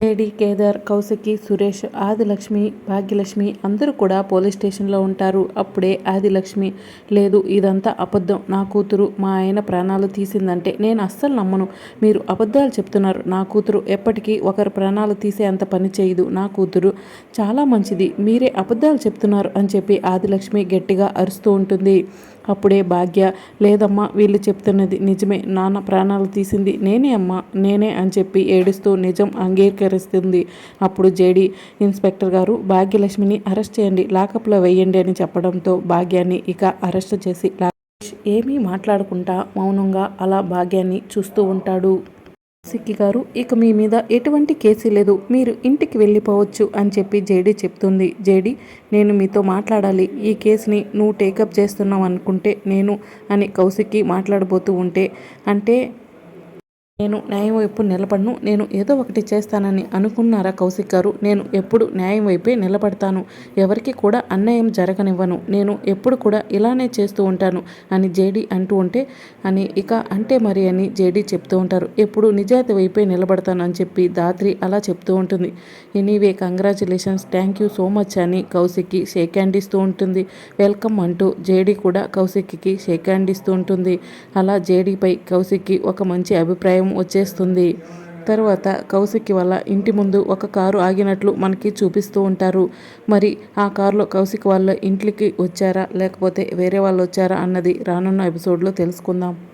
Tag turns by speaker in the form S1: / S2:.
S1: AD Kedar Kaushiki Suresh Adilakshmi Bhagyalakshmi అందరూ కూడా police స్టేషన్లో ఉంటారు. అప్పుడే ఆదిలక్ష్మి లేదు ఇదంతా అబద్ధం. నా కూతురు మా ఆయన ప్రాణాలు తీసిందంటే నేను అస్సలు నమ్మను. మీరు అబద్ధాలు చెప్తున్నారు. నా కూతురు ఎప్పటికీ ఒకరు ప్రాణాలు తీసే అంత పని చేయదు. నా కూతురు చాలా మంచిది. మీరే అబద్ధాలు చెప్తున్నారు అని చెప్పి ఆదిలక్ష్మి గట్టిగా అరుస్తూ ఉంటుంది. అప్పుడే భాగ్య లేదమ్మా వీళ్ళు చెప్తున్నది నిజమే. నాన్న ప్రాణాలు తీసింది నేనే అమ్మా నేనే అని చెప్పి ఏడుస్తూ నిజం అంగీకరిస్తుంది. అప్పుడు జేడి ఇన్స్పెక్టర్ గారు భాగ్యలక్ష్మిని అరెస్ట్ చేయండి లాకప్లో వేయండి అని చెప్పడంతో భాగ్యాన్ని ఇక అరెస్ట్ చేసి ఏమీ మాట్లాడకుండా మౌనంగా అలా భాగ్యాన్ని చూస్తూ ఉంటాడు. సిక్కి గారు ఇక మీ మీద ఎటువంటి కేసు లేదు. మీరు ఇంటికి వెళ్ళిపోవచ్చు అని చెప్పి జేడీ చెప్తుంది. జేడీ నేను మీతో మాట్లాడాలి. ఈ కేసుని నువ్వు టేకప్ చేస్తున్నావు అనుకుంటే నేను అని కౌశిక్కి మాట్లాడబోతూ ఉంటే అంటే నేను న్యాయం వైపు నిలబడను. నేను ఏదో ఒకటి చేస్తానని అనుకున్నారా కౌశిక్ గారు? నేను ఎప్పుడు న్యాయం వైపే నిలబడతాను. ఎవరికి కూడా అన్యాయం జరగనివ్వను. నేను ఎప్పుడు కూడా ఇలానే చేస్తూ ఉంటాను అని జేడీ అంటూ ఉంటే అని ఇక అంటే మరి అని జేడీ చెప్తూ ఉంటారు. ఎప్పుడు నిజాయితీ వైపే నిలబడతాను అని చెప్పి దాత్రి అలా చెప్తూ ఉంటుంది. Anyway congratulations. Thank you so much అని కౌశిక్కి షేక్ హ్యాండ్ ఇస్తూ ఉంటుంది. వెల్కమ్ అంటూ జేడీ కూడా కౌశిక్కి షేక్ హ్యాండ్ ఇస్తూ ఉంటుంది. అలా జేడీపై కౌశిక్కి ఒక మంచి అభిప్రాయం వచ్చేస్తుంది. తర్వాత కౌశిక్ వల్ల ఇంటి ముందు ఒక కారు ఆగినట్లు మనకి చూపిస్తూ ఉంటారు. మరి ఆ కారులో కౌశిక్ వాళ్ళ ఇంట్లోకి వచ్చారా? లేకపోతే వేరే వాళ్ళు వచ్చారా? అన్నది రానున్న ఎపిసోడ్లో తెలుసుకుందాం.